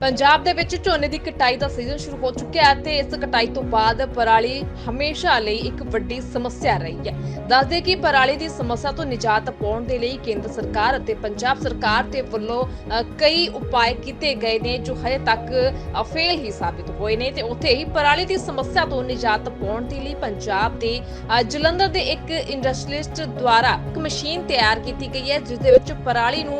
ਪੰਜਾਬ ਦੇ ਵਿੱਚ ਝੋਨੇ ਦੀ ਕਟਾਈ ਦਾ ਸੀਜ਼ਨ ਸ਼ੁਰੂ ਹੋ ਚੁੱਕਿਆ ਹੈ ਤੇ ਇਸ ਕਟਾਈ ਤੋਂ ਬਾਅਦ ਪਰਾਲੀ ਹਮੇਸ਼ਾ ਲਈ ਇੱਕ ਵੱਡੀ ਸਮੱਸਿਆ ਰਹੀ ਹੈ। ਦੱਸਦੇ ਕਿ ਪਰਾਲੀ ਦੀ ਸਮੱਸਿਆ ਤੋਂ ਨਿਜਾਤ ਪਾਉਣ ਦੇ ਲਈ ਕੇਂਦਰ ਸਰਕਾਰ ਅਤੇ ਪੰਜਾਬ ਸਰਕਾਰ ਦੇ ਵੱਲੋਂ ਕਈ ਉਪਾਅ ਕੀਤੇ ਗਏ ਨੇ ਜੋ ਹਜੇ ਤੱਕ ਅ, ਫੇਲ ਹੀ ਸਾਬਿਤ ਹੋਏ ਨੇ ਤੇ ਉੱਥੇ ਹੀ ਪਰਾਲੀ ਦੀ ਸਮੱਸਿਆ ਤੋਂ ਨਿਜਾਤ ਪਾਉਣ ਦੇ ਲਈ ਪੰਜਾਬ ਦੇ ਜਲੰਧਰ ਦੇ ਇੱਕ ਇੰਡਸਟਰੀਲਿਸਟ ਦੁਆਰਾ ਇੱਕ ਮਸ਼ੀਨ ਤਿਆਰ ਕੀਤੀ ਗਈ ਹੈ ਜਿਸ ਦੇ ਵਿੱਚ ਪਰਾਲੀ ਨੂੰ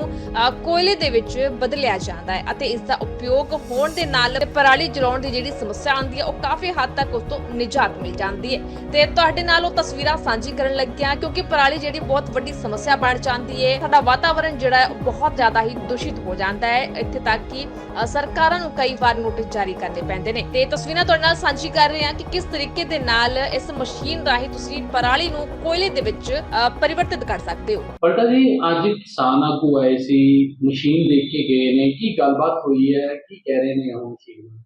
ਕੋਇਲੇ ਦੇ ਵਿੱਚ ਬਦਲਿਆ ਜਾਂਦਾ ਹੈ ਅਤੇ ਇਸ ਦਾ ਉਪਯੋਗ ਹੋਣ ਦੇ ਨਾਲ ਪਰਾਲੀ ਜਲਾਉਣ ਦੀ ਜਿਹੜੀ ਸਮੱਸਿਆ ਆਉਂਦੀ ਹੈ ਉਹ ਕਾਫੀ ਹੱਦ ਤੱਕ ਉਸ ਤੋਂ ਨਿਜਾਤ ਮਿਲ ਜਾਂਦੀ ਹੈ। ਤੇ ਤੁਹਾਡੇ ਨਾਲ ਉਹ ਤਸਵੀਰਾਂ ਸਾਂਝੀ ਕਰਨ ਲੱਗਿਆ ਕਿਉਂਕਿ ਪਰਾਲੀ ਜਿਹੜੀ ਬਹੁਤ ਵੱਡੀ ਸਮੱਸਿਆ ਬਣ ਜਾਂਦੀ ਹੈ। ਸਾਡਾ ਵਾਤਾਵਰਣ ਜਿਹੜਾ ਹੈ ਬਹੁਤ ਜ਼ਿਆਦਾ ਹੀ ਦੂਸ਼ਿਤ ਹੋ ਜਾਂਦਾ ਹੈ ਇੱਥੇ ਤੱਕ ਕਿ ਸਰਕਾਰਾਂ ਨੂੰ ਕਈ ਵਾਰ ਨੋਟਿਸ ਜਾਰੀ ਕਰਨੇ ਪੈਂਦੇ ਨੇ। ਤੇ ਤਸਵੀਰਾਂ ਤੁਹਾਡੇ ਨਾਲ ਸਾਂਝੀ ਕਰ ਰਹੇ ਹਾਂ ਕਿ ਕਿਸ ਤਰੀਕੇ ਦੇ ਨਾਲ ਇਸ ਮਸ਼ੀਨ ਰਾਹੀਂ ਤੁਸੀਂ ਪਰਾਲੀ ਨੂੰ ਕੋਇਲੇ ਦੇ ਵਿੱਚ ਅ, ਪਰਿਵਰਤਿਤ ਕਰ ਸਕਦੇ ਹੋ। ਪਲਟਾ ਜੀ ਅੱਜ ਕਿਸਾਨ ਆਗੂ ਆਏ ਸੀ ਮਸ਼ੀਨ ਦੇਖ ਕੇ ਗਏ ਨੇ ਕੀ ਗੱਲਬਾਤ ਹੋਈ ਹੈ? ਕੀ ਕਹਿ ਰਹੇ ਨੇ ਉਹ ਮਸ਼ੀਨ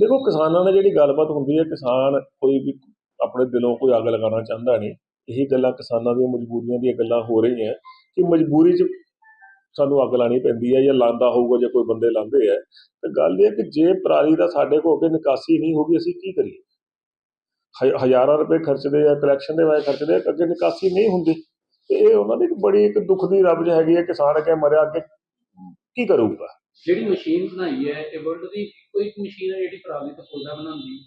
ਦੇਖੋ, ਕਿਸਾਨਾਂ ਨਾਲ ਜਿਹੜੀ ਗੱਲਬਾਤ ਹੁੰਦੀ ਹੈ, ਕਿਸਾਨ ਕੋਈ ਵੀ ਆਪਣੇ ਦਿਲੋਂ ਕੋਈ ਅੱਗ ਲਗਾਉਣਾ ਚਾਹੁੰਦਾ ਨਹੀਂ। ਇਹੀ ਗੱਲਾਂ ਕਿਸਾਨਾਂ ਦੀਆਂ ਮਜਬੂਰੀਆਂ ਦੀਆਂ ਗੱਲਾਂ ਹੋ ਰਹੀਆਂ ਕਿ ਮਜਬੂਰੀ 'ਚ ਸਾਨੂੰ ਅੱਗ ਲਾਣੀ ਪੈਂਦੀ ਹੈ ਜਾਂ ਲਾਂਦਾ ਹੋਊਗਾ ਜਾਂ ਕੋਈ ਬੰਦੇ ਲਾਂਦੇ ਆ। ਤਾਂ ਗੱਲ ਇਹ ਕਿ ਜੇ ਪਰਾਲੀ ਦਾ ਸਾਡੇ ਕੋਲ ਅੱਗੇ ਨਿਕਾਸੀ ਨਹੀਂ ਹੋਗੀ ਅਸੀਂ ਕੀ ਕਰੀਏ? ਹ- ਹਜ਼ਾਰਾਂ ਰੁਪਏ ਖਰਚਦੇ ਆ ਕਲੈਕਸ਼ਨ ਦੇ ਵਾਏ ਖਰਚਦੇ ਆ ਅੱਗੇ ਨਿਕਾਸੀ ਨਹੀਂ ਹੁੰਦੀ। ਤੇ ਇਹ ਉਹਨਾਂ ਦੀ ਬੜੀ ਇੱਕ ਦੁੱਖ ਦੀ ਰਬਜ ਹੈਗੀ ਹੈ, ਕਿਸਾਨ ਅੱਗੇ ਮਰਿਆ ਅੱਗੇ ਕੀ ਕਰੂਗਾ? ਜਿਹੜੀ ਮਸ਼ੀਨ ਬਣਾਈ ਹੈ, ਇਹ ਵਰਲਡ ਦੀ ਇੱਕੋ ਇੱਕ ਮਸ਼ੀਨ ਹੈ ਜਿਹੜੀ ਪਰਾਲੀ ਤੋਂ ਕੋਲਾ ਬਣਾਉਂਦੀ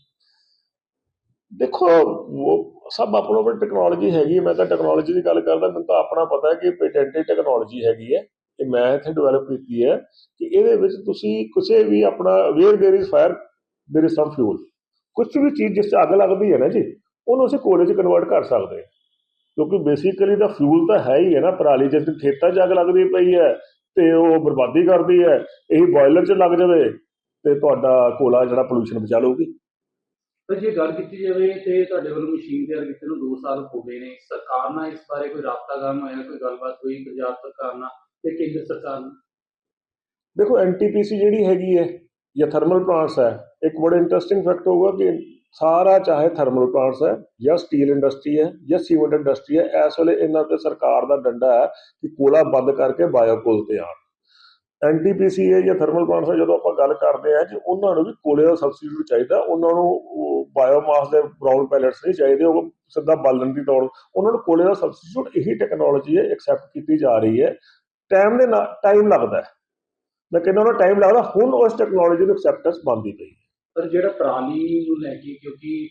ਦੇਖੋ, ਉਹ ਸਭ ਆਪਣੋ ਆਪਣੀ ਟੈਕਨੋਲੋਜੀ ਹੈਗੀ ਮੈਂ ਤਾਂ ਟੈਕਨੋਲੋਜੀ ਦੀ ਗੱਲ ਕਰਦਾ, ਮੈਨੂੰ ਤਾਂ ਆਪਣਾ ਪਤਾ ਹੈ ਕਿ ਪੇਟੈਂਟਡ ਟੈਕਨੋਲੋਜੀ ਹੈਗੀ ਹੈ ਕਿ ਮੈਂ ਇੱਥੇ ਡਿਵੈਲਪ ਕੀਤੀ ਹੈ ਕਿ ਇਹਦੇ ਵਿੱਚ ਤੁਸੀਂ ਕਿਸੇ ਵੀ ਆਪਣਾ where there is fire there is some fuel ਕੁਝ ਵੀ ਚੀਜ਼ ਜਿਸ 'ਚ ਅੱਗ ਲੱਗਦੀ ਹੈ ਨਾ ਜੀ, ਉਹਨੂੰ ਅਸੀਂ ਕੋਲੇ 'ਚ ਕਨਵਰਟ ਕਰ ਸਕਦੇ ਹਾਂ। ਕਿਉਂਕਿ ਬੇਸਿਕਲੀ ਤਾਂ ਫਿਊਲ ਤਾਂ ਹੈ ਹੀ ਹੈ ਨਾ, ਪਰਾਲੀ ਜਿਸ ਦਿਨ ਖੇਤਾਂ 'ਚ ਅੱਗ ਲੱਗਦੀ ਪਈ ਹੈ ਤੇ ਉਹ ਬਰਬਾਦੀ ਕਰਦੀ ਹੈ ਇਹੀ ਬਾਇਲਰ 'ਚ ਲੱਗ ਜਾਵੇ ਤੇ ਤੁਹਾਡਾ ਕੋਲਾ ਜਿਹੜਾ ਪੋਲੂਸ਼ਨ ਬਚਾ ਲਊਗੀ। ਪਰ ਜੇ ਗੱਲ ਕੀਤੀ ਜਾਵੇ ਤੇ ਤੁਹਾਡੇ ਵੱਲੋਂ ਮਸ਼ੀਨ ਤਿਆਰ ਕੀਤੇ ਨੂੰ 2 ਸਾਲ ਹੋ ਗਏ ਨੇ ਸਰਕਾਰ ਨਾਲ ਇਸ ਬਾਰੇ ਕੋਈ ਰਾਬਤਾ ਕਾਇਮ ਹੋਇਆ ਕੋਈ ਗੱਲਬਾਤ ਹੋਈ ਪੰਜਾਬ ਸਰਕਾਰ ਨਾਲ ਤੇ ਕੇਂਦਰ ਸਰਕਾਰ ਨਾਲ? ਦੇਖੋ ਐਨਟੀਪੀਸੀ ਜਿਹੜੀ ਹੈਗੀ ਹੈ ਜਾਂ ਥਰਮਲ ਪਲਾਂਟਸ ਹੈ ਇੱਕ ਬੜਾ ਇੰਟਰਸਟਿੰਗ ਫੈਕਟ ਹੋਊਗਾ ਕਿ ਸਾਰਾ ਚਾਹੇ ਥਰਮਲ ਪਲਾਂਟਸ ਹੈ ਜਾਂ ਸਟੀਲ ਇੰਡਸਟਰੀ ਹੈ ਜਾਂ ਸੀਮੈਂਟ ਇੰਡਸਟਰੀ ਹੈ, ਇਸ ਵੇਲੇ ਇਹਨਾਂ ਤੇ ਸਰਕਾਰ ਦਾ ਡੰਡਾ ਹੈ ਕਿ ਕੋਲਾ ਬੰਦ ਕਰਕੇ ਬਾਇਓਕੋਲ ਤੇ ਆਉਣ। ਐਨਟੀਪੀਸੀ ਹੈ ਜਾਂ ਥਰਮਲ ਪਲਾਂਟਸ ਹੈ, ਜਦੋਂ ਆਪਾਂ ਗੱਲ ਕਰਦੇ ਆ ਕਿ ਉਹਨਾਂ ਨੂੰ ਵੀ ਕੋਲੇ ਦਾ ਸਬਸਟੀਟਿਊਟ ਚਾਹੀਦਾ, ਉਹਨਾਂ ਨੂੰ ਬਾਇਓਮਾਸ ਦੇ ਬਰਾਊਨ ਪੈਲੇਟਸ ਨਹੀਂ ਚਾਹੀਦੇ, ਉਹ ਸਿੱਧਾ ਬਾਲਣ ਦੀ ਤੌਰ ਉਹਨਾਂ ਨੂੰ ਕੋਲੇ ਦਾ ਸਬਸਟੀਟਿਊਟ ਇਹੀ ਟੈਕਨੋਲੋਜੀ ਹੈ ਐਕਸੈਪਟ ਕੀਤੀ ਜਾ ਰਹੀ ਹੈ। ਟਾਈਮ ਦੇ ਨਾਲ ਟਾਈਮ ਲੱਗਦਾ ਹੈ। ਮੈਂ ਉਹਨਾਂ ਨੂੰ ਟਾਈਮ ਲੱਗਦਾ, ਹੁਣ ਉਸ ਟੈਕਨੋਲੋਜੀ ਨੂੰ ਐਕਸੈਪਟੈਂਸ ਬਣਦੀ ਪਈ ਪਰ ਜਿਹੜਾ ਪਰਾਲੀ ਨੂੰ ਲੈ ਕੇ ਕਿਉਂਕਿ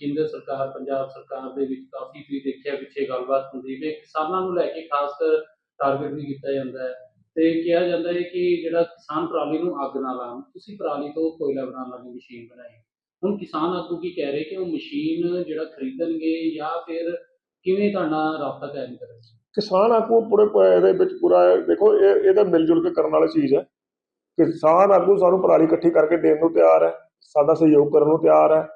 ਕੇਂਦਰ ਸਰਕਾਰ, ਪੰਜਾਬ ਸਰਕਾਰ ਦੇ ਵਿੱਚ ਕਾਫੀ ਤੁਸੀਂ ਦੇਖਿਆ ਪਿੱਛੇ ਗੱਲਬਾਤ ਹੁੰਦੀ ਵੀ ਕਿਸਾਨਾਂ ਨੂੰ ਲੈ ਕੇ ਖਾਸ ਕਰ ਟਾਰਗੇਟ ਵੀ ਕੀਤਾ ਜਾਂਦਾ ਹੈ। ਤੇ ਕਿਹਾ ਜਾਂਦਾ ਹੈ ਕਿ ਜਿਹੜਾ ਕਿਸਾਨ ਪਰਾਲੀ ਨੂੰ ਅੱਗ ਨਾ ਲਾਉਣ, ਤੁਸੀਂ ਪਰਾਲੀ ਤੋਂ ਕੋਇਲਾ ਬਣਾਉਣ ਵਾਲੀ ਮਸ਼ੀਨ ਬਣਾਈ। ਹੁਣ ਕਿਸਾਨ ਆਗੂ ਕੀ ਕਹਿ ਰਹੇ ਕਿ ਉਹ ਮਸ਼ੀਨ ਜਿਹੜਾ ਖਰੀਦਣਗੇ ਜਾਂ ਫਿਰ ਕਿਵੇਂ ਤੁਹਾਡਾ ਰਾਬਤਾ ਕਾਇਮ ਕਰਨਗੇ? ਕਿਸਾਨ ਆਗੂ ਪੂਰੇ ਇਹਦੇ ਵਿੱਚ ਪੂਰਾ, ਦੇਖੋ, ਇਹ, ਇਹਦਾ ਮਿਲ ਜੁਲ ਕੇ ਕਰਨ ਵਾਲੀ ਚੀਜ਼ ਹੈ। ਕਿਸਾਨ ਆਗੂ ਸਾਨੂੰ ਪਰਾਲੀ ਇਕੱਠੀ ਕਰਕੇ ਦੇਣ ਨੂੰ ਤਿਆਰ ਹੈ, ਸਾਡਾ ਸਹਿਯੋਗ ਕਰਨ ਨੂੰ ਤਿਆਰ ਹੈ।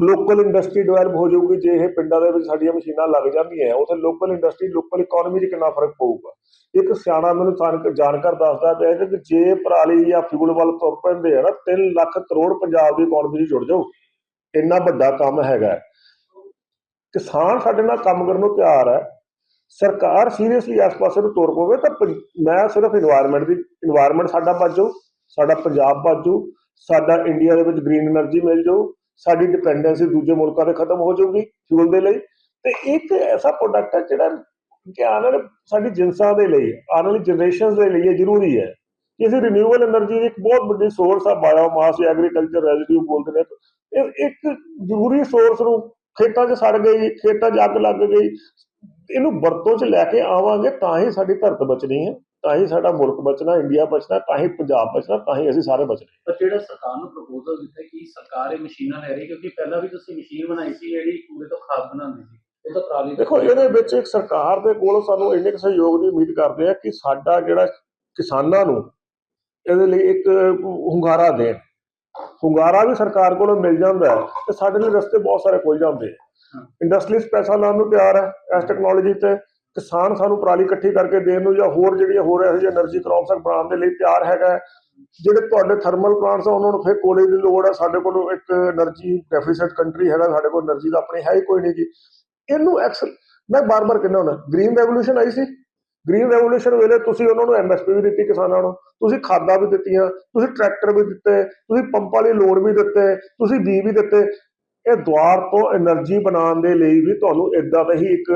ਲੋਕਲ ਇੰਡਸਟਰੀ ਡਿਵੈਲਪ ਹੋ ਜਾਊਗੀ, ਜੇ ਇਹ ਪਿੰਡਾਂ ਦੇ ਵਿੱਚ ਸਾਡੀਆਂ ਮਸ਼ੀਨਾਂ ਲੱਗ ਜਾਂਦੀਆਂ ਉਥੇ ਲੋਕਲ ਇੰਡਸਟਰੀ ਲੋਕਲ ਇਕਨੋਮੀ 'ਚ ਕਿੰਨਾ ਫ਼ਰਕ ਪਊਗਾ? ਇੱਕ ਸਿਆਣਾ ਮੈਨੂੰ ਸਾਨ- ਜਾਣਕਾਰ ਦੱਸਦਾ ਪਿਆ ਕਿ ਜੇ ਪਰਾਲੀ ਜਾਂ ਫਿਊਲ ਵੱਲ ਤੁਰ ਪੈਂਦੇ ਆ ਨਾ 3 ਲੱਖ ਕਰੋੜ ਪੰਜਾਬ ਦੀ ਇਕਨੋਮੀ 'ਚ ਜੁੜ ਜਾਊ। ਇੰਨਾ ਵੱਡਾ ਕੰਮ ਹੈਗਾ। ਕਿਸਾਨ ਸਾਡੇ ਨਾਲ ਕੰਮ ਕਰਨ ਨੂੰ ਤਿਆਰ ਹੈ। ਸਰਕਾਰ ਸੀਰੀਅਸਲੀ ਇਸ ਪਾਸੇ ਨੂੰ ਤੁਰ ਪਵੇ ਤਾਂ ਮੈਂ ਸਿਰਫ এনवायरमेंट ਦੀ এনवायरमेंट ਸਾਡਾ ਬਚ ਬਚੋ ਸਾਡਾ ਪੰਜਾਬ ਬਚ ਬਚੋ ਸਾਡਾ ਇੰਡੀਆ ਦੇ ਵਿੱਚ ਗ੍ਰੀਨ એનર્ਜੀ ਮਿਲ ਜਾਓ ਸਾਡੀ ਡਿਪੈਂਡੈਂਸੀ ਦੂਜੇ ਮੁਲਕਾਂ ਤੇ ਖਤਮ ਹੋ ਜਾਊਗੀ ਫਿਊਲ ਦੇ ਲਈ। ਤੇ ਇੱਕ ਐਸਾ ਪ੍ਰੋਡਕਟ ਹੈ ਜਿਹੜਾ ਕਿ ਆਉਣ ਵਾਲੇ ਸਾਡੀ ਜਿੰਸਾਂ ਦੇ ਲਈ, ਆਉਣ ਵਾਲੀ ਜਨਰੇਸ਼ਨਸ ਦੇ ਲਈ ਜ਼ਰੂਰੀ ਹੈ ਕਿ ਅਸੀਂ ਰੀਨਿਊਏਬਲ એનર્ਜੀ ਇੱਕ ਬਹੁਤ ਵੱਡੀ ਸੋਰਸ ਆ ਬਾਇਓਮਾਸ ਜਾਂ ਐਗਰੀਕਲਚਰ ਰੈਜ਼ੀਡਿਊ ਬੋਲਦੇ ਨੇ। ਇੱਕ ਜ਼ਰੂਰੀ ਸੋਰਸ ਨੂੰ ਖੇਤਾਂ 'ਚ ਸੜ ਗਈ, ਖੇਤਾਂ 'ਚ ਅੱਗ ਲੱਗ ਗਈ ਇਹਨੂੰ ਵਰਤੋਂ 'ਚ ਲੈ ਕੇ ਆਵਾਂਗੇ ਤਾਂ ਹੀ ਸਾਡੀ ਧਰਤ ਬਚਣੀ ਹੈ ਤਾਂ ਹੀ ਸਾਡਾ ਮੁਲਕ ਬਚਣਾ ਇੰਡੀਆ ਬਚਣਾ ਤਾਂ ਹੀ ਪੰਜਾਬ ਬਚਣਾ ਤਾਂ ਹੀ ਅਸੀਂ ਸਾਰੇ ਬਚਣੇ ਪਰ ਜਿਹੜਾ ਸਰਕਾਰ ਨੂੰ ਪ੍ਰਪੋਜ਼ਲ ਦਿੱਤਾ ਕਿ ਸਰਕਾਰ ਇਹ ਮਸ਼ੀਨਾਂ ਲੈ ਰਹੀ ਕਿਉਂਕਿ ਪਹਿਲਾਂ ਵੀ ਤੁਸੀਂ ਮਸ਼ੀਨ ਬਣਾਈ ਸੀ ਜਿਹੜੀ ਕੂੜੇ ਤੋਂ ਖਾਦ ਬਣਾਉਂਦੀ ਸੀ ਉਹ ਤਾਂ ਪਰਾਲੀ ਤੋਂ ਦੇਖੋ ਇਹਦੇ ਵਿੱਚ ਇੱਕ ਸਰਕਾਰ ਦੇ ਕੋਲੋਂ ਸਾਨੂੰ ਇੰਨੇ ਕੁ ਸਹਿਯੋਗ ਦੀ ਉਮੀਦ ਕਰਦੇ ਆ ਕਿ ਸਾਡਾ ਜਿਹੜਾ ਕਿਸਾਨਾਂ ਨੂੰ ਇਹਦੇ ਲਈ ਇੱਕ ਹੁੰਗਾਰਾ ਦੇਣ ਹੁੰਗਾਰਾ ਵੀ ਸਰਕਾਰ ਕੋਲੋਂ ਮਿਲ ਜਾਂਦਾ ਤੇ ਸਾਡੇ ਲਈ ਰਸਤੇ ਬਹੁਤ ਸਾਰੇ ਖੁੱਲ ਜਾਂਦੇ ਆ। ਇੰਡਸਟਰੀਜ਼ ਪੈਸਾ ਲਾਉਣ ਨੂੰ ਤਿਆਰ ਹੈ। ਇਸ ਟੈਕਨੋਲੋਜੀ ਤੇ ਕਿਸਾਨ ਸਾਨੂੰ ਪਰਾਲੀ ਇਕੱਠੀ ਕਰਕੇ ਦੇਣ ਨੂੰ ਜਾਂ ਹੋਰ ਜਿਹੜੀਆਂ ਹੋਰ ਇਹੋ ਜਿਹੀ એનર્ਜੀ ਕ੍ਰੌਪਸ ਬਣਾਉਣ ਦੇ ਲਈ ਤਿਆਰ ਹੈਗਾ ਜਿਹੜੇ ਤੁਹਾਡੇ ਥਰਮਲ ਪਲਾਂਟਸ ਆ, ਉਹਨਾਂ ਨੂੰ ਫਿਰ ਕੋਲੇ ਦੀ ਲੋੜ ਆ। ਸਾਡੇ ਕੋਲ ਇੱਕ એનર્ਜੀ ਡੈਫੀਸਿਟ ਕੰਟਰੀ ਹੈਗਾ, ਸਾਡੇ ਕੋਲ એનર્ਜੀ ਦਾ ਆਪਣੀ ਹੈ ਹੀ ਕੋਈ ਨਹੀਂ ਜੀ। ਇਹਨੂੰ ਐਕਸ ਮੈਂ ਬਾਰ-ਬਾਰ ਕਹਿੰਦਾ ਹੁੰਦਾ ਗ੍ਰੀਨ ਰੈਵੋਲੂਸ਼ਨ ਆਈ ਸੀ। ਗ੍ਰੀਨ ਰੈਵੋਲੂਸ਼ਨ ਵੇਲੇ ਤੁਸੀਂ ਉਹਨਾਂ ਨੂੰ ਐਮਐਸਪੀ ਵੀ ਦਿੱਤੀ, ਕਿਸਾਨਾਂ ਨੂੰ। ਤੁਸੀਂ ਖਾਦਾਂ ਵੀ ਦਿੱਤੀਆਂ, ਤੁਸੀਂ ਟਰੈਕਟਰ ਵੀ ਦਿੱਤੇ, ਤੁਸੀਂ ਪੰਪਾਂ ਲਈ ਲੋੜ ਵੀ ਦਿੱਤੇ, ਤੁਸੀਂ ਬੀ ਵੀ ਦਿੱਤੇ। ਇਹ ਦੁਆਰ ਤੋਂ એનર્ਜੀ ਬਣਾਉਣ ਦੇ ਲਈ ਵੀ ਤੁਹਾਨੂੰ ਇਦਾਂ ਦਾ ਹੀ ਇੱਕ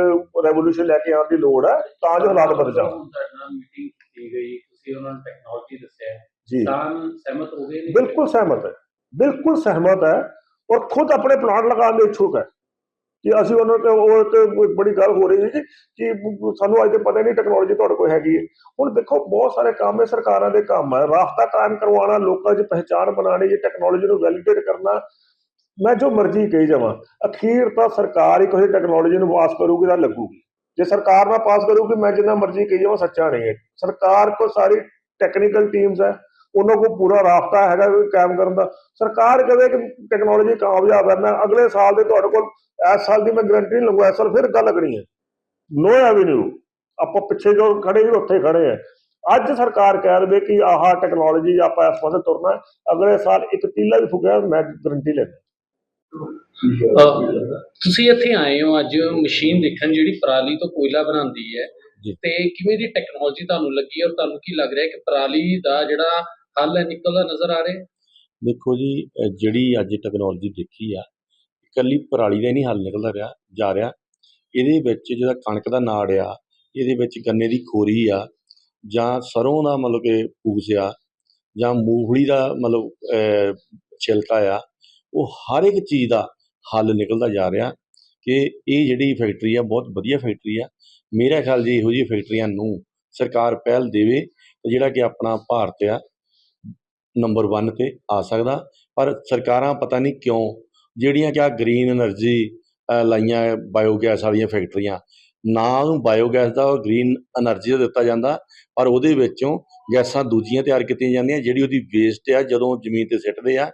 ਰੈਵੋਲੂਸ਼ਨ ਲੈ ਕੇ ਆਉਣ ਦੀ ਲੋੜ ਹੈ ਤਾਂ ਜੋ ਹਾਲਾਤ ਬਦਲ ਜਾਣ। ਮੀਟਿੰਗ ਕੀਤੀ ਗਈ ਤੁਸੀਂ ਉਹਨਾਂ ਨੂੰ ਟੈਕਨੋਲੋਜੀ ਦੱਸਿਆ। ਤਾਂ ਸਹਿਮਤ ਹੋ ਗਏ ਬਿਲਕੁਲ ਸਹਿਮਤ ਹੈ ਬਿਲਕੁਲ ਸਹਿਮਤ ਹੈ ਔਰ ਖੁਦ ਆਪਣੇ ਪਲਾਂਟ ਲਗਾਉਣ ਦੇ ਇਛੁਕ ਹੈ। ਕਿ ਅਸੀਂ ਉਹਨਾਂ ਨੂੰ ਉਹ ਤੇ ਬੜੀ ਗੱਲ ਹੋ ਰਹੀ ਸੀ ਕਿ ਸਾਨੂੰ ਅੱਜ ਤੇ ਪਤਾ ਨਹੀਂ ਟੈਕਨੋਲੋਜੀ ਤੁਹਾਡੇ ਕੋਲ ਹੈਗੀ ਹੈ। ਹੁਣ ਦੇਖੋ ਬਹੁਤ ਸਾਰੇ ਕੰਮ ਹੈ ਸਰਕਾਰਾਂ ਦੇ ਕੰਮ ਹੈ। ਰਾਫਤਾ ਕਾਇਮ ਕਰਵਾਉਣਾ ਲੋਕਾਂ 'ਚ ਪਹਿਚਾਣ ਬਣਾਉਣੀ ਇਹ ਟੈਕਨੋਲੋਜੀ ਨੂੰ ਵੈਲਿਡੇਟ ਕਰਨਾ ਮੈਂ ਜੋ ਮਰਜ਼ੀ ਕਹੀ ਜਾਵਾਂ। ਅਖੀਰ ਤਾਂ ਸਰਕਾਰ ਹੀ ਕੋਈ ਟੈਕਨੋਲੋਜੀ ਨੂੰ ਪਾਸ ਕਰੂਗੀ ਤਾਂ ਲੱਗੂਗੀ। ਜੇ ਸਰਕਾਰ ਨਾ ਪਾਸ ਕਰੂਗੀ, ਮੈਂ ਜਿੰਨਾ ਮਰਜ਼ੀ ਕਹੀ ਜਾਵਾਂ, ਸੱਚਾ ਨਹੀਂ ਹੈ। ਸਰਕਾਰ ਕੋ ਸਾਰੀ ਟੈਕਨੀਕਲ ਟੀਮਸ ਹੈ। ਉਹਨਾਂ ਕੋਲ ਪੂਰਾ ਰਾਸਤਾ ਹੈਗਾ ਕੋਈ ਕਾਇਮ ਕਰਨ ਦਾ। ਸਰਕਾਰ ਕਹੇ ਕਿ ਟੈਕਨੋਲੋਜੀ ਕਾਮਯਾਬ ਹੈ। ਮੈਂ ਅਗਲੇ ਸਾਲ ਦੇ ਤੁਹਾਡੇ ਕੋਲ, ਇਸ ਸਾਲ ਦੀ ਮੈਂ ਗਰੰਟੀ ਨਹੀਂ ਲਵਾਂ ਇਸ ਸਾਲ ਫਿਰ ਗੱਲ ਲੱਗਣੀ ਹੈ। ਨੋ ਐਵਨਿਊ ਆਪਾਂ ਪਿੱਛੇ ਜੋ ਖੜੇ ਸੀ ਉੱਥੇ ਖੜੇ ਆ ਅੱਜ ਸਰਕਾਰ ਕਹਿ ਰਵੇ ਕਿ ਆਹ ਟੈਕਨੋਲੋਜੀ ਆਪਾਂ ਇਸ ਪਾਸੇ ਤੁਰਨਾ ਅਗਲੇ ਸਾਲ ਇੱਕ ਤੀਲਾ ਵੀ ਫੁਕਿਆ, ਮੈਂ ਗਰੰਟੀ ਲੈਂਦਾ। ਤੁਸੀਂ ਇੱਥੇ ਆਏ ਹੋ ਅੱਜ ਮਸ਼ੀਨ ਦੇਖਣ ਜਿਹੜੀ ਪਰਾਲੀ ਤੋਂ ਕੋਇਲਾ ਬਣਾਉਂਦੀ ਹੈ ਜੀ। ਤੇ ਕਿਵੇਂ ਦੀ ਟੈਕਨੋਲੋਜੀ ਤੁਹਾਨੂੰ ਲੱਗੀ ਔਰ ਤੁਹਾਨੂੰ ਕੀ ਲੱਗ ਰਿਹਾ ਕਿ ਪਰਾਲੀ ਦਾ ਜਿਹੜਾ ਹੱਲ ਹੈ ਨਿਕਲਦਾ ਨਜ਼ਰ ਆ ਰਿਹਾ ਹੈ? ਦੇਖੋ ਜੀ ਅਹ ਜਿਹੜੀ ਅੱਜ ਟੈਕਨੋਲੋਜੀ ਦੇਖੀ ਆ ਇਕੱਲੀ ਪਰਾਲੀ ਦਾ ਹੀ ਨਹੀਂ ਹੱਲ ਨਿਕਲਦਾ ਰਿਹਾ ਜਾ ਰਿਹਾ ਇਹਦੇ ਵਿੱਚ ਜਿਹੜਾ ਕਣਕ ਦਾ ਨਾੜ ਆ ਇਹਦੇ ਵਿੱਚ ਗੰਨੇ ਦੀ ਖੋਰੀ ਆ ਜਾਂ ਸਰੋਂ ਦਾ ਮਤਲਬ ਕਿ ਫੂਸ ਆ ਜਾਂ ਮੂੰਗਫਲੀ ਦਾ ਮਤਲਬ ਅਹ, ਛਿਲਕਾ ਆ ਉਹ ਹਰ ਇੱਕ ਚੀਜ਼ ਦਾ ਹੱਲ ਨਿਕਲਦਾ ਜਾ ਰਿਹਾ ਕਿ ਇਹ ਜਿਹੜੀ ਫੈਕਟਰੀ ਆ, ਬਹੁਤ ਵਧੀਆ ਫੈਕਟਰੀ ਆ। ਮੇਰਾ ਖਿਆਲ ਜੀ ਇਹੋ ਜਿਹੀ ਫੈਕਟਰੀਆਂ ਨੂੰ ਸਰਕਾਰ ਪਹਿਲ ਦੇਵੇ ਤਾਂ ਜਿਹੜਾ ਕਿ ਆਪਣਾ ਭਾਰਤ ਆ ਨੰਬਰ 1 ਤੇ ਆ ਸਕਦਾ। ਪਰ ਸਰਕਾਰਾਂ ਪਤਾ ਨਹੀਂ ਕਿਉਂ ਜਿਹੜੀਆਂ ਕਿ ਆ ਗ੍ਰੀਨ એનર્ਜੀ ਲਾਈਆਂ ਬਾਇਓਗੈਸ ਵਾਲੀਆਂ ਫੈਕਟਰੀਆਂ ਨਾ ਉਹਨੂੰ ਬਾਇਓਗੈਸ ਦਾ ਗ੍ਰੀਨ એનર્ਜੀ ਦਾ ਦਿੱਤਾ ਜਾਂਦਾ, ਪਰ ਉਹਦੇ ਵਿੱਚੋਂ ਗੈਸਾਂ ਦੂਜੀਆਂ ਤਿਆਰ ਕੀਤੀਆਂ ਜਾਂਦੀਆਂ, ਜਿਹੜੀ ਉਹਦੀ ਵੇਸਟ ਆ, ਜਦੋਂ ਜ਼ਮੀਨ ਤੇ ਸਿੱਟਦੇ ਆ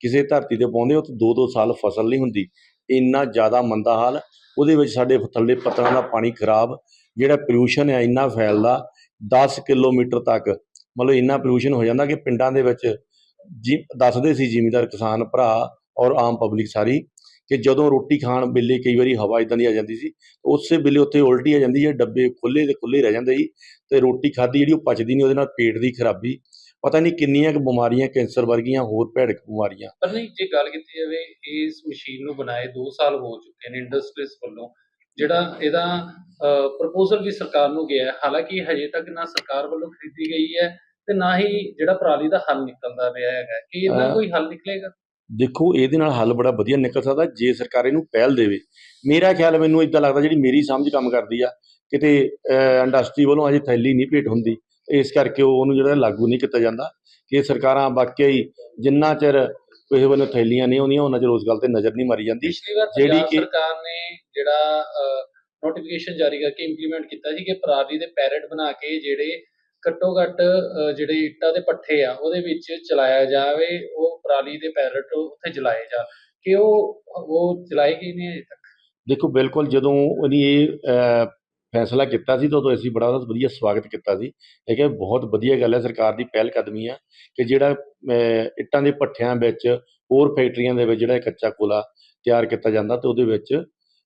ਕਿਸੇ ਧਰਤੀ ਤੇ ਪਾਉਂਦੇ ਉੱਥੇ ਦੋ ਦੋ ਸਾਲ ਫਸਲ ਨਹੀਂ ਹੁੰਦੀ। ਇੰਨਾ ਜ਼ਿਆਦਾ ਮੰਦਾ ਹਾਲ। ਉਹਦੇ ਵਿੱਚ ਸਾਡੇ ਥੱਲੇ ਪੱਤਰਾਂ ਦਾ ਪਾਣੀ ਖਰਾਬ। ਜਿਹੜਾ ਪੋਲਿਊਸ਼ਨ ਹੈ ਇੰਨਾ ਫੈਲਦਾ 10 ਕਿਲੋਮੀਟਰ ਤੱਕ। ਮਤਲਬ ਇੰਨਾ ਪੋਲਿਊਸ਼ਨ ਹੋ ਜਾਂਦਾ ਕਿ ਪਿੰਡਾਂ ਦੇ ਵਿੱਚ ਜੀ, ਦੱਸਦੇ ਸੀ ਜ਼ਿਮੀਦਾਰ ਕਿਸਾਨ ਭਰਾ ਔਰ ਆਮ ਪਬਲਿਕ ਸਾਰੀ ਕਿ ਜਦੋਂ ਰੋਟੀ ਖਾਣ ਵੇਲੇ ਕਈ ਵਾਰੀ ਹਵਾ ਇਦਾਂ ਦੀ ਆ ਜਾਂਦੀ ਸੀ ਉਸੇ ਵੇਲੇ ਉੱਥੇ ਉਲਟੀ ਆ ਜਾਂਦੀ ਹੈ ਡੱਬੇ ਖੁੱਲੇ ਦੇ ਖੁੱਲੇ ਰਹਿ ਜਾਂਦੇ ਸੀ ਤੇ ਰੋਟੀ ਖਾਧੀ ਜਿਹੜੀ ਉਹ ਪਚਦੀ ਨਹੀਂ, ਉਹਦੇ ਨਾਲ ਪੇਟ ਦੀ ਖਰਾਬੀ। ਪਤਾ ਨਹੀਂ ਕਿੰਨੀਆਂ ਕੁ ਬਿਮਾਰੀਆਂ ਕੈਂਸਰ ਵਰਗੀਆਂ ਹੋਰ ਭੈੜਕ ਬਿਮਾਰੀਆਂ। ਪਰ ਨਹੀਂ ਜੇ ਗੱਲ ਕੀਤੀ ਜਾਵੇ ਇਸ ਮਸ਼ੀਨ ਨੂੰ ਬਣਾਏ 2 ਸਾਲ ਹੋ ਚੁੱਕੇ ਨੇ ਇੰਡਸਟਰੀਜ਼ ਵੱਲੋਂ ਜਿਹੜਾ ਇਹਦਾ ਪ੍ਰਪੋਜ਼ਲ ਵੀ ਸਰਕਾਰ ਨੂੰ ਗਿਆ ਹੈ। ਹਾਲਾਂਕਿ ਹਜੇ ਤੱਕ ਨਾ ਸਰਕਾਰ ਵੱਲੋਂ ਖਰੀਦੀ ਗਈ ਹੈ ਤੇ ਨਾ ਹੀ ਜਿਹੜਾ ਪਰਾਲੀ ਦਾ ਹੱਲ ਨਿਕਲਦਾ ਰਿਹਾ ਹੈਗਾ। ਕਿ ਇਹਦਾ। ਕੋਈ ਹੱਲ ਨਿਕਲੇਗਾ? ਦੇਖੋ ਇਹਦੇ ਨਾਲ ਹੱਲ ਬੜਾ ਵਧੀਆ ਨਿਕਲ ਸਕਦਾ ਜੇ ਸਰਕਾਰ ਇਹਨੂੰ ਪਹਿਲ ਦੇਵੇ। ਮੇਰਾ ਖਿਆਲ ਮੈਨੂੰ ਇਦਾਂ ਲੱਗਦਾ ਜਿਹੜੀ ਮੇਰੀ ਸਮਝ ਕੰਮ ਕਰਦੀ ਆ ਕਿਤੇ ਇੰਡਸਟਰੀ ਵੱਲੋਂ ਅਜੇ ਥੈਲੀ ਨਹੀਂ ਭੇਟ ਹੁੰਦੀ। ਇਸ ਕਰਕੇ ਉਹ ਉਹਨੂੰ ਜਿਹੜਾ ਲਾਗੂ ਨਹੀਂ ਕੀਤਾ ਜਾਂਦਾ ਕਿ ਸਰਕਾਰਾਂ ਵਾਕਿਆ ਹੀ ਜਿੰਨਾ ਚਿਰ ਕਿਸੇ ਵੱਲੋਂ ਥੈਲੀਆਂ ਨਹੀਂ ਆਉਂਦੀਆਂ ਉਹਨਾਂ ਚਿਰ ਉਸ ਗੱਲ ਤੇ ਨਜ਼ਰ ਨਹੀਂ ਮਾਰੀ ਜਾਂਦੀ। ਜਿਹੜੀ ਕਿ- ਸਰਕਾਰ ਨੇ ਜਿਹੜਾ ਨੋਟੀਫਿਕੇਸ਼ਨ ਜਾਰੀ ਕਰਕੇ ਇੰਪਲੀਮੈਂਟ ਕੀਤਾ ਸੀ ਕਿ ਪਰਾਲੀ ਦੇ ਪੈਰਟ ਬਣਾ ਕੇ ਜਿਹੜੇ ਘੱਟੋ ਘੱਟ ਜਿਹੜੇ ਇੱਟਾਂ ਦੇ ਪੱਠੇ ਆ ਉਹਦੇ ਵਿੱਚ ਚਲਾਇਆ ਜਾਵੇ ਉਹ ਪਰਾਲੀ ਦੇ ਪੈਰਟ ਉੱਥੇ ਜਲਾਏ ਜਾ ਕਿ ਉਹ ਉਹ ਜਲਾਏ ਗਏ ਨਹੀਂ ਅਜੇ ਤੱਕ? ਦੇਖੋ ਬਿਲਕੁਲ ਜਦੋਂ ਉਹਨੇ ਇਹ ਫੈਸਲਾ ਕੀਤਾ ਸੀ ਤਾਂ ਉਦੋਂ ਅਸੀਂ ਬੜਾ ਉਹਦਾ ਵਧੀਆ ਸਵਾਗਤ ਕੀਤਾ ਸੀ। ਇਹ ਕਿ ਬਹੁਤ ਵਧੀਆ ਗੱਲ ਹੈ, ਸਰਕਾਰ ਦੀ ਪਹਿਲ ਕਦਮੀ ਆ ਕਿ ਜਿਹੜਾ ਇੱਟਾਂ ਦੇ ਭੱਠਿਆਂ ਵਿੱਚ, ਹੋਰ ਫੈਕਟਰੀਆਂ ਦੇ ਵਿੱਚ ਜਿਹੜਾ ਕੱਚਾ ਕੋਲਾ ਤਿਆਰ ਕੀਤਾ ਜਾਂਦਾ ਤੇ ਉਹਦੇ ਵਿੱਚ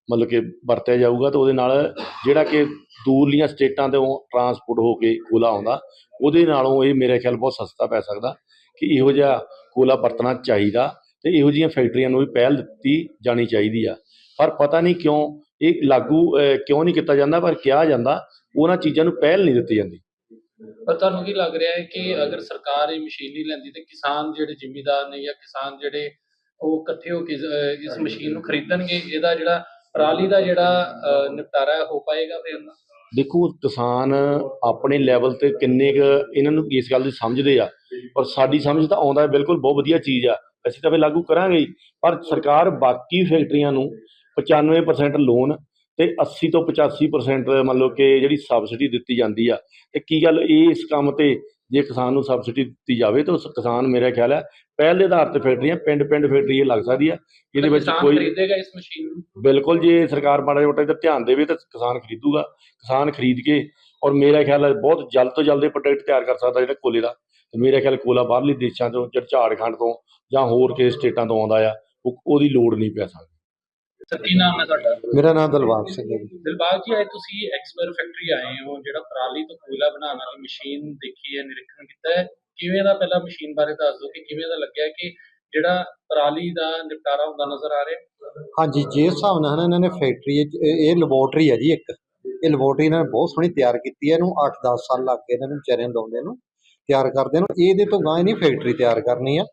ਮਤਲਬ ਕਿ ਵਰਤਿਆ ਜਾਊਗਾ ਤੇ ਉਹਦੇ ਨਾਲ ਜਿਹੜਾ ਕਿ ਦੂਰਲੀਆਂ ਸਟੇਟਾਂ ਤੋਂ ਟਰਾਂਸਪੋਰਟ ਹੋ ਕੇ ਕੋਲਾ ਆਉਂਦਾ, ਉਹਦੇ ਨਾਲੋਂ ਇਹ ਮੇਰੇ ਖਿਆਲ ਬਹੁਤ ਸਸਤਾ ਪੈ ਸਕਦਾ ਕਿ ਇਹੋ ਜਿਹਾ ਕੋਲਾ ਵਰਤਣਾ ਚਾਹੀਦਾ ਤੇ ਇਹੋ ਜਿਹੀਆਂ ਫੈਕਟਰੀਆਂ ਨੂੰ ਵੀ ਪਹਿਲ ਦਿੱਤੀ ਜਾਣੀ ਚਾਹੀਦੀ ਆ। ਪਰ ਪਤਾ ਨਹੀਂ ਕਿਉਂ ਇਹ ਲਾਗੂ ਕਿਉਂ ਨਹੀਂ ਕੀਤਾ ਜਾਂਦਾ ਪਰ ਕਿਹਾ ਜਾਂਦਾ ਉਹਨਾਂ ਚੀਜ਼ਾਂ ਨੂੰ ਪਹਿਲ ਨਹੀਂ ਦਿੱਤੀ ਜਾਂਦੀ। ਪਰ ਤੁਹਾਨੂੰ ਕੀ ਲੱਗ ਰਿਹਾ ਹੈ ਕਿ ਅਗਰ ਸਰਕਾਰ ਇਹ ਮਸ਼ੀਨ ਨਹੀਂ ਲੈਂਦੀ ਤੇ ਕਿਸਾਨ ਜਿਹੜੇ ਜ਼ਿਮੀਂਦਾਰ ਨੇ ਜਾਂ ਕਿਸਾਨ ਜਿਹੜੇ ਉਹ ਇਕੱਠੇ ਹੋ ਕੇ ਇਸ ਮਸ਼ੀਨ ਨੂੰ ਖਰੀਦਣਗੇ ਇਹਦਾ ਜਿਹੜਾ ਪਰਾਲੀ ਦਾ ਜਿਹੜਾ ਨਿਪਟਾਰਾ ਹੈ ਪਾਏਗਾ ਫਿਰ? ਦੇਖੋ ਕਿਸਾਨ ਆਪਣੇ ਲੈਵਲ ਤੇ ਕਿੰਨੇ ਕੁ ਇਹਨਾਂ ਨੂੰ ਇਸ ਗੱਲ ਦੀ ਸਮਝਦੇ ਆ ਪਰ ਸਾਡੀ ਸਮਝ ਤਾਂ ਆਉਂਦਾ ਬਿਲਕੁਲ ਬਹੁਤ ਵਧੀਆ ਚੀਜ਼ ਆ। ਅਸੀਂ ਤਾਂ ਫਿਰ ਲਾਗੂ ਕਰਾਂਗੇ ਪਰ ਸਰਕਾਰ ਬਾਕੀ ਫੈਕਟਰੀਆਂ ਨੂੰ 95% ਲੋਨ ਤੇ 80 ਤੋਂ 85% ਮੰਨ ਲਓ ਕਿ ਜਿਹੜੀ ਸਬਸਿਡੀ ਦਿੱਤੀ ਜਾਂਦੀ ਆ ਤੇ ਕੀ ਗੱਲ ਇਹ ਇਸ ਕੰਮ ਤੇ ਜੇ ਕਿਸਾਨ ਨੂੰ ਸਬਸਿਡੀ ਦਿੱਤੀ ਜਾਵੇ ਤਾਂ ਉਸ ਕਿਸਾਨ ਮੇਰਾ ਖਿਆਲ ਹੈ ਪਹਿਲ ਦੇ ਆਧਾਰ ਤੇ ਫੈਕਟਰੀਆਂ ਪਿੰਡ ਪਿੰਡ ਫੈਕਟਰੀ ਇਹ ਲੱਗ ਸਕਦੀ ਆ ਇਹਦੇ ਵਿੱਚ ਕੋਈ ਖਰੀਦੇਗਾ ਇਸ ਮਸ਼ੀਨ ਨੂੰ? ਬਿਲਕੁਲ ਜੇ ਸਰਕਾਰ ਮਾੜਾ ਮੋਟਾ ਤੇ ਧਿਆਨ ਦੇਵੇ ਤਾਂ ਕਿਸਾਨ ਖਰੀਦੂਗਾ ਕਿਸਾਨ ਖਰੀਦ ਕੇ ਔਰ ਮੇਰਾ ਖਿਆਲ ਹੈ ਬਹੁਤ ਜਲਦ ਤੋਂ ਜਲਦ ਇਹ ਪ੍ਰੋਡਕਟ ਤਿਆਰ ਕਰ ਸਕਦਾ ਜਿਹੜਾ ਕੋਲੇ ਦਾ ਮੇਰਾ ਖਿਆਲ ਕੋਲਾ ਬਾਹਰਲੇ ਦੇਸ਼ਾਂ ਤੋਂ ਜਾਂ ਝਾੜਖੰਡ ਤੋਂ ਜਾਂ ਹੋਰ ਕਿਸੇ ਸਟੇਟਾਂ ਤੋਂ ਆਉਂਦਾ ਆ ਉਹ ਉਹਦੀ ਲੋੜ ਨਹੀਂ ਪੈ ਸਕਦੀ। ਕੀ ਨਾਮ ਹੈ ਤੁਹਾਡਾ? ਮੇਰਾ ਨਾਮ ਦਲਬਾਗ ਸਿੰਘ ਹੈ ਜੀ। ਦਿਲਬਾਗ ਜੀ ਅੱਜ ਤੁਸੀਂ ਐਕਸਪਰ ਫੈਕਟਰੀ ਆਏ ਹੋ ਜਿਹੜਾ ਪਰਾਲੀ ਤੋਂ ਕੋਇਲਾ ਬਣਾਉਣ ਵਾਲੀ ਮਸ਼ੀਨ ਦੇਖੀ ਹੈ ਨਿਰੀਖਣ ਕੀਤਾ ਹੈ। ਕਿਵੇਂ ਦਾ ਪਹਿਲਾਂ ਮਸ਼ੀਨ ਬਾਰੇ ਦੱਸ ਦਿਓ ਕਿ ਕਿਵੇਂ ਦਾ ਲੱਗਿਆ ਕਿ ਜਿਹੜਾ ਪਰਾਲੀ ਦਾ ਨਿਪਟਾਰਾ ਹੁੰਦਾ ਨਜ਼ਰ ਆ ਰਿਹਾ? ਹਾਂਜੀ ਜਿਸ ਹਿਸਾਬ ਨਾਲ ਨਾ ਇਹਨਾਂ ਨੇ ਫੈਕਟਰੀ ਇਹ ਲੈਬੋਰਟਰੀ ਹੈ ਜੀ ਇੱਕ। ਇਹ ਲੈਬੋਰਟਰੀ ਇਹਨਾਂ ਨੇ ਬਹੁਤ ਸੋਹਣੀ ਤਿਆਰ ਕੀਤੀ ਹੈ ਇਹਨੂੰ 8-10 ਸਾਲ ਲੱਗ ਗਏ ਇਹਨਾਂ ਨੂੰ ਵਿਚਾਰਿਆਂ ਨੂੰ ਲਾਉਂਦੇ ਨੂੰ ਤਿਆਰ ਕਰਦੇ ਨੂੰ। ਇਹਦੇ ਤੋਂ ਗਾਂ ਨਹੀਂ ਫੈਕਟਰੀ ਤਿਆਰ ਕਰਨੀ ਆ।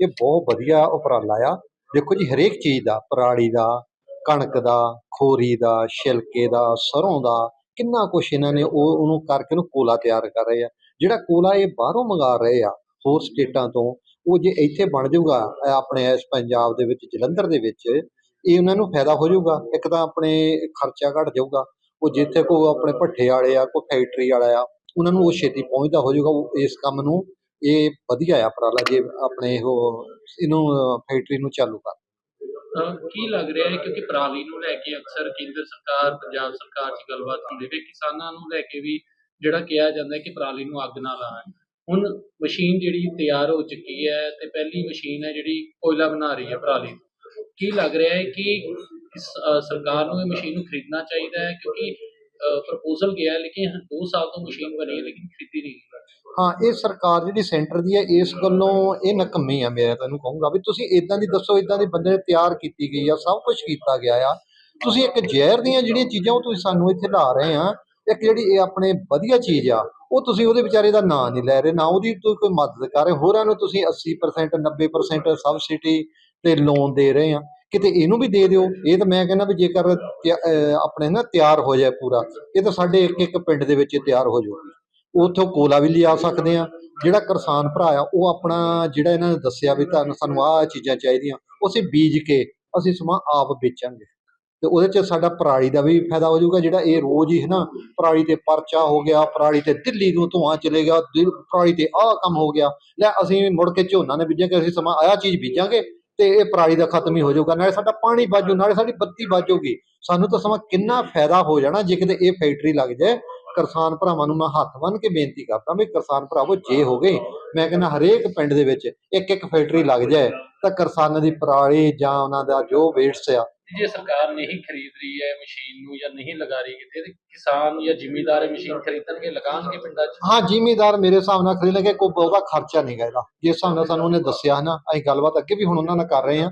ਇਹ ਬਹੁਤ ਵਧੀਆ ਉਪਰਾਲਾ ਆ। ਦੇਖੋ ਜੀ ਹਰੇਕ ਚੀਜ਼ ਦਾ ਪਰਾਲੀ ਦਾ ਕਣਕ ਦਾ, ਖੋਰੀ ਦਾ, ਛਿਲਕੇ ਦਾ ਸਰੋਂ ਦਾ, ਕਿੰਨਾ ਕੁਛ ਇਹਨਾਂ ਨੇ ਉਹ, ਉਹਨੂੰ ਕਰਕੇ ਉਹਨੂੰ ਕੋਲਾ ਤਿਆਰ ਕਰ ਰਹੇ ਆ। ਜਿਹੜਾ ਕੋਲਾ ਇਹ ਬਾਹਰੋਂ ਮੰਗਾ ਰਹੇ ਆ, ਹੋਰ ਸਟੇਟਾਂ ਤੋਂ, ਉਹ ਜੇ ਇੱਥੇ ਬਣ ਜਾਊਗਾ ਆਪਣੇ ਇਸ ਪੰਜਾਬ ਦੇ ਵਿੱਚ, ਜਲੰਧਰ ਦੇ ਵਿੱਚ, ਇਹ ਉਹਨਾਂ ਨੂੰ ਫਾਇਦਾ ਹੋ ਜਾਊਗਾ। ਇੱਕ ਤਾਂ ਆਪਣੇ ਖਰਚਾ ਘਟ ਜਾਊਗਾ, ਉਹ ਜਿੱਥੇ ਕੋ ਆਪਣੇ ਭੱਠੇ ਵਾਲੇ ਆ ਕੋਈ ਫੈਕਟਰੀ ਵਾਲਾ ਆ, ਉਹਨਾਂ ਨੂੰ ਉਹ ਛੇਤੀ ਪਹੁੰਚਦਾ ਹੋ ਜਾਊਗਾ, ਉਹ ਇਸ ਕੰਮ ਨੂੰ ਇਹ ਵਧੀਆ ਆ ਉਪਰਾਲਾ ਜੇ ਆਪਣੇ ਉਹ, ਇਹਨੂੰ, ਫੈਕਟਰੀ ਨੂੰ ਚਾਲੂ ਕਰ। ਕੀ ਲੱਗ ਰਿਹਾ ਹੈ? ਕਿਉਂਕਿ ਪਰਾਲੀ ਨੂੰ ਲੈ ਕੇ ਅਕਸਰ ਕੇਂਦਰ ਸਰਕਾਰ, ਪੰਜਾਬ ਸਰਕਾਰ 'ਚ ਗੱਲਬਾਤ ਹੁੰਦੀ ਹੈ ਕਿਸਾਨਾਂ ਨੂੰ ਲੈ ਕੇ ਵੀ ਜਿਹੜਾ ਕਿਹਾ ਜਾਂਦਾ ਹੈ ਕਿ ਪਰਾਲੀ ਨੂੰ ਅੱਗ ਨਾ ਲਾਉਣ। ਹੁਣ ਮਸ਼ੀਨ ਜਿਹੜੀ ਤਿਆਰ ਹੋ ਚੁੱਕੀ ਹੈ ਤੇ ਪਹਿਲੀ ਮਸ਼ੀਨ ਹੈ ਜਿਹੜੀ ਕੋਇਲਾ ਬਣਾ ਰਹੀ ਹੈ ਪਰਾਲੀ ਤੋਂ। ਕੀ ਲੱਗ ਰਿਹਾ ਹੈ ਕਿ ਸਰਕਾਰ ਨੂੰ ਇਹ ਮਸ਼ੀਨ ਨੂੰ ਖਰੀਦਣਾ ਚਾਹੀਦਾ ਹੈ? ਕਿਉਂਕਿ ਪ੍ਰਪੋਜ਼ਲ ਗਿਆ ਲੇਕਿਨ 2 ਸਾਲ ਤੋਂ ਮਸ਼ੀਨ ਬਣੀ ਹੈ, ਲੇਕਿਨ ਖਰੀਦੀ ਨਹੀਂ ਹਾਂ, ਇਹ ਸਰਕਾਰ ਜਿਹੜੀ ਸੈਂਟਰ ਦੀ ਹੈ, ਇਸ ਗੱਲੋਂ ਇਹ ਨਕਮੀ ਆ, ਮੈਂ ਤੁਹਾਨੂੰ ਕਹੂੰਗਾ ਵੀ ਤੁਸੀਂ ਇਦਾਂ ਦੀ ਦੱਸੋ ਇਦਾਂ ਦੀ ਬੰਦੇ ਤਿਆਰ ਕੀਤੀ ਗਈ ਆ, ਸਭ ਕੁਝ ਕੀਤਾ ਗਿਆ ਆ। ਤੁਸੀਂ ਇੱਕ ਜ਼ਹਿਰ ਦੀਆਂ ਜਿਹੜੀਆਂ ਚੀਜ਼ਾਂ ਉਹ ਤੁਸੀਂ ਸਾਨੂੰ ਇੱਥੇ ਲਾ ਰਹੇ ਆ, ਇੱਕ ਜਿਹੜੀ ਇਹ ਆਪਣੇ ਵਧੀਆ ਚੀਜ਼ ਆ, ਉਹ ਤੁਸੀਂ ਉਹਦੇ ਵਿਚਾਰੇ ਦਾ ਨਾਂ ਨਹੀਂ ਲੈ ਰਹੇ, ਨਾ ਉਹਦੀ ਤੋਂ ਕੋਈ ਮਦਦ ਕਰ ਰਹੇ, ਹੋਰਾਂ ਨੂੰ ਤੁਸੀਂ 80% 90% ਸਬਸਿਡੀ ਤੇ ਲੋਨ ਦੇ ਰਹੇ ਆ। ਕਿਤੇ ਇਹਨੂੰ ਵੀ ਦੇ ਦਿਓ, ਇਹ ਤਾਂ ਮੈਂ ਕਹਿੰਦਾ ਵੀ ਜੇਕਰ ਆਪਣੇ ਨਾ ਤਿਆਰ ਹੋ ਜਾਏ ਪੂਰਾ, ਇਹ ਤਾਂ ਸਾਡੇ ਇੱਕ ਇੱਕ ਪਿੰਡ ਦੇ ਵਿੱਚ ਤਿਆਰ ਹੋ ਜਾਊਗੀ। ਉੱਥੋਂ ਕੋਲਾ ਵੀ ਲਿਆ ਸਕਦੇ ਆ ਜਿਹੜਾ ਕਿਸਾਨ ਭਰਾ ਆ, ਉਹ ਆਪਣਾ ਜਿਹੜਾ ਇਹਨਾਂ ਨੇ ਦੱਸਿਆ ਵੀ ਤੁਹਾਨੂੰ, ਸਾਨੂੰ ਆਹ ਚੀਜ਼ਾਂ ਚਾਹੀਦੀਆਂ, ਉਹ ਅਸੀਂ ਬੀਜ ਕੇ ਅਸੀਂ ਸਮਾਂ ਆਪ ਵੇਚਾਂਗੇ। ਤੇ ਉਹਦੇ ਚ ਸਾਡਾ ਪਰਾਲੀ ਦਾ ਵੀ ਫਾਇਦਾ ਹੋ ਜਾਊਗਾ, ਜਿਹੜਾ ਇਹ ਰੋਜ਼ ਹੀ ਹੈ ਨਾ, ਪਰਾਲੀ ਤੇ ਪਰਚਾ ਹੋ ਗਿਆ, ਪਰਾਲੀ ਤੇ ਦਿੱਲੀ ਨੂੰ ਧੂਆਂ ਚਲੇਗਾ ਦਿਲ- ਪਰਾਲੀ ਤੇ ਆਹ ਕੰਮ ਹੋ ਗਿਆ। ਲੈ ਅਸੀਂ ਮੁੜ ਕੇ ਝੋਨਾ ਨੇ ਬੀਜਾਂਗੇ, ਅਸੀਂ ਸਮਾਂ ਆਹ ਚੀਜ਼ ਬੀਜਾਂਗੇ ਤੇ ਇਹ ਪਰਾਲੀ ਦਾ ਖਤਮ ਹੀ ਹੋ ਜਾਊਗਾ। ਨਾਲੇ ਸਾਡਾ ਪਾਣੀ ਬਾਜੂ ਨਾਲੇ ਸਾਡੀ ਬੱਤੀ ਬਾਜੂਗੀ ਸਾਨੂੰ ਤਾਂ ਸਮਾਂ ਕਿੰਨਾ ਫਾਇਦਾ ਹੋ ਜਾਣਾ ਜੇ ਕਿਤੇ ਇਹ ਫੈਕਟਰੀ ਲੱਗ ਜਾਏ। ਕਿਸਾਨ ਭਰਾਵਾਂ ਨੂੰ ਮੈਂ ਹੱਥ ਬੰਨ੍ਹ ਕੇ ਬੇਨਤੀ ਕਰਦਾ ਵੀ ਕਿਸਾਨ ਭਰਾਵੋ ਜੇ ਹੋ ਗਏ ਮੈਂ ਕਹਿੰਦਾ ਹਰੇਕ ਪਿੰਡ ਦੇ ਵਿੱਚ ਇੱਕ ਇੱਕ ਫੈਕਟਰੀ ਲੱਗ ਜਾਏ ਤਾਂ ਕਿਸਾਨਾਂ ਦੀ ਪਰਾਲੀ ਜਾਂ ਉਹਨਾਂ ਦਾ ਜੋ ਵੇਸਟ ਆ। ਜੇ ਸਰਕਾਰ ਨਹੀਂ ਖਰੀਦ ਰਹੀ ਹੈ ਮਸ਼ੀਨ ਨੂੰ ਜਾਂ ਨਹੀਂ ਲਗਾ ਰਹੀ ਕਿਤੇ ਤੇ ਕਿਸਾਨ ਜਾਂ ਜ਼ਿਮੀਂਦਾਰ ਮਸ਼ੀਨ ਖਰੀਦਣਗੇ ਲਗਾਉਣਗੇ ਪਿੰਡਾਂ 'ਚ? ਹਾਂ ਜ਼ਿਮੀਦਾਰ ਮੇਰੇ ਹਿਸਾਬ ਨਾਲ ਖਰੀਦਣਗੇ ਕੋਈ ਬਹੁਤਾ ਖਰਚਾ ਨਹੀਂ ਗਾ ਇਹਦਾ। ਜਿਸ ਹਿਸਾਬ ਨਾਲ ਸਾਨੂੰ ਉਹਨੇ ਦੱਸਿਆ ਨਾ ਅਸੀਂ ਗੱਲਬਾਤ ਅੱਗੇ ਵੀ ਹੁਣ ਉਹਨਾਂ ਨਾਲ ਕਰ ਰਹੇ ਹਾਂ।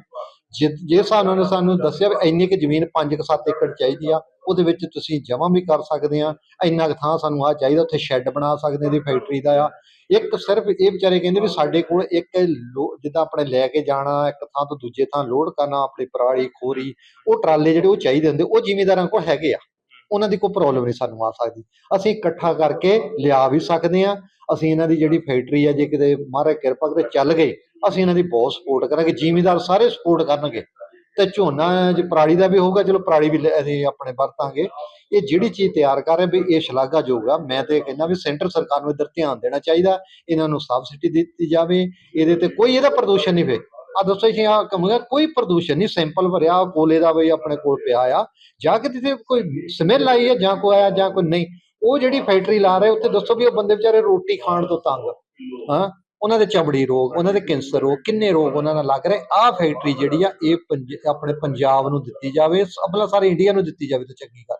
ਜਿਸ ਜੇ ਸਾਨੂੰ ਨਾਲ ਉਹਨੇ ਸਾਨੂੰ ਦੱਸਿਆ ਵੀ ਇੰਨੀ ਕੁ ਜ਼ਮੀਨ 5-7 ਏਕੜ ਚਾਹੀਦੀ ਆ, ਉਹਦੇ ਵਿੱਚ ਤੁਸੀਂ ਜਮ੍ਹਾਂ ਵੀ ਕਰ ਸਕਦੇ ਆ, ਇੰਨਾ ਕੁ ਥਾਂ ਸਾਨੂੰ ਆ ਚਾਹੀਦਾ, ਉੱਥੇ ਸ਼ੈੱਡ ਬਣਾ ਸਕਦੇ ਦੀ ਫੈਕਟਰੀ ਦਾ ਆ। ਇੱਕ ਸਿਰਫ ਇਹ ਵਿਚਾਰੇ ਕਹਿੰਦੇ ਵੀ ਸਾਡੇ ਕੋਲ ਇੱਕ ਲੋ- ਜਿੱਦਾਂ ਆਪਣੇ ਲੈ ਕੇ ਜਾਣਾ, ਇੱਕ ਥਾਂ ਤੋਂ ਦੂਜੇ ਥਾਂ ਲੋਡ ਕਰਨਾ, ਆਪਣੀ ਪਰਾਲੀ, ਖੋਰੀ, ਉਹ ਟਰਾਲੇ ਜਿਹੜੇ ਉਹ ਚਾਹੀਦੇ ਹੁੰਦੇ, ਉਹ ਜ਼ਿਮੀਂਦਾਰਾਂ ਕੋਲ ਹੈਗੇ ਆ। ਉਹਨਾਂ ਦੀ ਕੋਈ ਪ੍ਰੋਬਲਮ ਨਹੀਂ ਸਾਨੂੰ ਆ ਸਕਦੀ। ਅਸੀਂ ਇਕੱਠਾ ਕਰਕੇ ਲਿਆ ਵੀ ਸਕਦੇ ਆ, ਅਸੀਂ ਇਹਨਾਂ ਦੀ ਜਿਹੜੀ ਫੈਕਟਰੀ ਆ, ਜੇ ਕਿਤੇ ਮਹਾਰਾਜ ਕਿਰਪਾ ਕਰੇ ਚੱਲ ਗਏ ਅਸੀਂ ਇਹਨਾਂ ਦੀ ਬਹੁਤ ਸਪੋਰਟ ਕਰਾਂਗੇ, ਜਿਮੀਦਾਰ ਸਾਰੇ ਸਪੋਰਟ ਕਰਨਗੇ। ਤੇ ਝੋਨਾ ਜੇ ਪਰਾਲੀ ਦਾ ਵੀ ਹੋਊਗਾ, ਚਲੋ ਪਰਾਲੀ ਵੀ ਅਸੀਂ ਆਪਣੇ ਵਰਤਾਂਗੇ। ਇਹ ਜਿਹੜੀ ਚੀਜ਼ ਤਿਆਰ ਕਰ ਰਹੇ ਵੀ ਇਹ ਸ਼ਲਾਘਾਯੋਗ ਆ, ਮੈਂ ਤੇ ਕਹਿੰਦਾ ਵੀ ਸੈਂਟਰ ਸਰਕਾਰ ਨੂੰ ਇੱਧਰ ਧਿਆਨ ਦੇਣਾ ਚਾਹੀਦਾ, ਇਹਨਾਂ ਨੂੰ ਸਬਸਿਡੀ ਦਿੱਤੀ ਜਾਵੇ, ਇਹਦੇ ਤੇ ਕੋਈ ਇਹਦਾ ਪ੍ਰਦੂਸ਼ਣ ਨਹੀਂ ਵੇ। ਆ ਦੱਸੋ ਜੀ ਆ ਕਹਾਂਗਾ ਕੋਈ ਪ੍ਰਦੂਸ਼ਣ ਨਹੀਂ ਸੈਂਪਲ ਭਰਿਆ ਕੋਲੇ ਦਾ ਵੀ ਆਪਣੇ ਕੋਲ ਪਿਆ ਆ। ਜਾਂ ਕਿ ਤੇ ਕੋਈ ਸਮੈਲ ਆਈ ਹੈ ਜਾਂ ਕੋਈ ਆਇਆ, ਜਾਂ ਕੋਈ ਨਹੀਂ, ਉਹ ਜਿਹੜੀ ਫੈਕਟਰੀ ਲਾ ਰਹੇ, ਉੱਥੇ ਦੱਸੋ ਵੀ ਉਹ ਬੰਦੇ ਵਿਚਾਰੇ ਰੋਟੀ ਖਾਣ ਤੋਂ ਤੰਗ ਹਾਂ ਉਹਨਾਂ ਦੇ ਚਮੜੀ ਰੋਗ, ਉਹਨਾਂ ਦੇ ਕੈਂਸਰ ਰੋਗ, ਕਿੰਨੇ ਰੋਗ ਉਹਨਾਂ ਨਾਲ ਲੱਗ ਰਹੇ? ਆਹ ਫੈਕਟਰੀ ਜਿਹੜੀ ਆ, ਇਹ ਪੰਜ- ਆਪਣੇ ਪੰਜਾਬ ਨੂੰ ਦਿੱਤੀ ਜਾਵੇ ਅਬਲਾ ਸਾਰੇ ਇੰਡੀਆ ਨੂੰ ਦਿੱਤੀ ਜਾਵੇ ਤਾਂ ਚੰਗੀ ਗੱਲ।